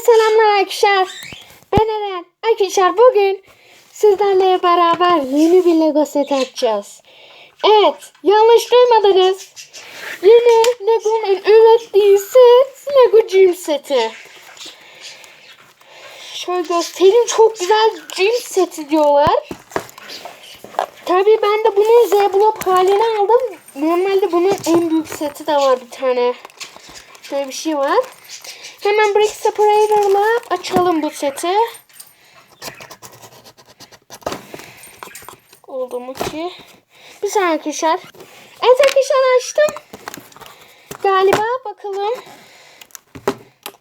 selamlar arkadaşlar. Ben Eren. Arkadaşlar bugün sizlerle beraber yeni bir Lego set açacağız. Evet yanlış duymadınız. Yeni Lego'nun ürettiği set Lego Gym seti. Şöyle göstereyim çok güzel gym seti diyorlar. Tabii ben de bunun Z Block halini aldım. Normalde bunun en büyük seti de var bir tane. Şöyle bir şey var. Hemen Brick Separator'la açalım bu seti. Oldu mu ki? Bir saniye arkadaşlar. Evet arkadaşlar açtım. Galiba bakalım.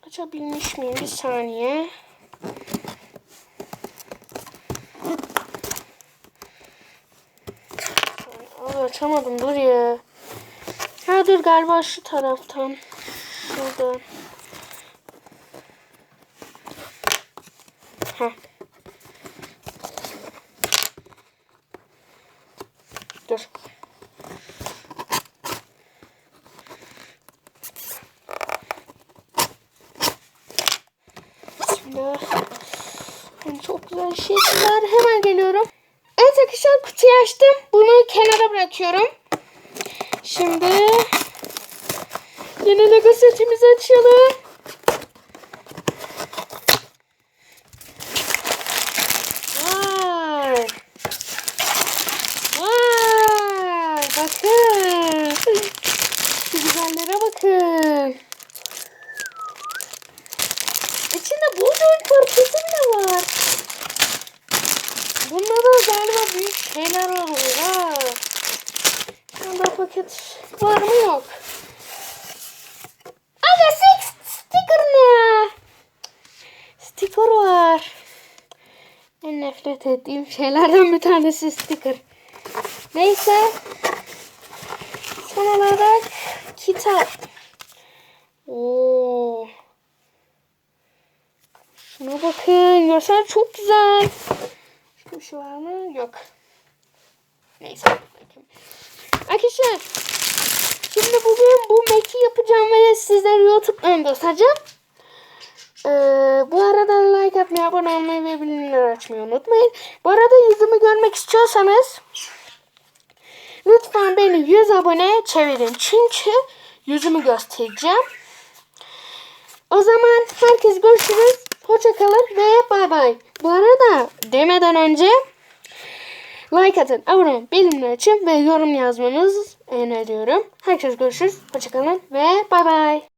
Açabilmiş miyim? Bir saniye. Aa, açamadım dur ya. Ha dur galiba şu taraftan. Şuradan. Heh. Dur. Yani çok güzel şeyler. Hemen geliyorum. Evet arkadaşlar kutuyu açtım. Bunu kenara bırakıyorum. Şimdi yeni Lego setimizi açalım. Vay. Vay. Bakın. Şu güzellere bakın. İçinde bulduğum parçası bile var. Bunda da galiba büyük şeyler oluyor ha. Bunda paket var mı yok. Aga six sticker ne? Sticker var. En nefret ettiğim şeylerden bir tanesi sticker. Neyse. Son olarak kitap. Oo. Şuna bakın. Görsel çok güzel. Şurada bir şey var mı? Yok. Neyse. Arkadaşlar. Şimdi bugün bu Mac'i yapacağım ve sizlere YouTube'dan göstereceğim. Ee, bu arada like atmayı, abone olmayı ve bildirimleri açmayı unutmayın. Bu arada yüzümü görmek istiyorsanız lütfen beni 100 abone çevirin. Çünkü yüzümü göstereceğim. O zaman herkes görüşürüz. Hoşçakalın ve bay bay. Bu arada demeden önce like atın, abone olun, bildirimleri açın ve yorum yazmanızı öneriyorum. Herkes görüşürüz. Hoşçakalın ve bay bay.